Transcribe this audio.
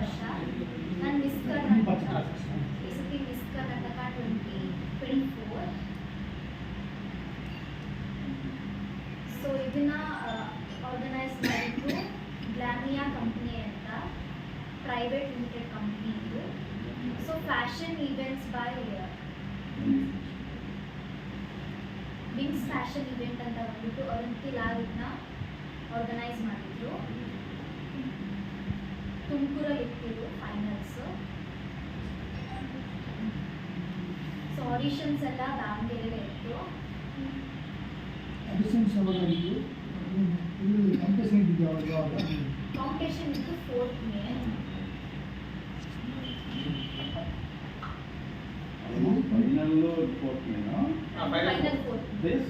ವರ್ಷ ನಾನು ಮಿಸ್ ಕರ್ನಾಟಕ ಈ ಸತಿ Miss Karnataka twenty twenty four so ಇದನ್ನ ಆರ್ಗನೈಸ್ ಮಾಡಿದ್ದು ಗ್ಲಾಮಿಯಾ ಕಂಪ್ನಿ ಅಂತ ಪ್ರೈವೇಟ್ ಲಿಮಿಟೆಡ್ ಕಂಪ್ನಿ ಇದು. So fashion events by Wings fashion event ಅಂತ ಬಂದ್ಬಿಟ್ಟು ಅರುಂತಿ ಇದನ್ನ ಆರ್ಗನೈಸ್ ಮಾಡಿದ್ರು. ತುಮಕೂರಲ್ಲಿ ಇಟ್ಟಿದ್ರು ಫೈನಲ್ಸ್ ಸೊ ಆಡಿಷನ್ಸ್ ಎಲ್ಲ ದಾವಣಗೆರೆಗೆ ಇತ್ತು ಅಡಿಷನ್ಸ್ ಅವಾಗ ನೀವು ಇಲ್ಲಿ ಕಾಂಪಿಟೇಷನ್ ಇದ್ದಿದ್ದು ಯಾವಾಗ ಯಾವಾಗ ಕಾಂಪಿಟೇಷನ್ ಇತ್ತು fourth May final ಕೊಟ್ಮೇನೋ final fourth ದೇಶ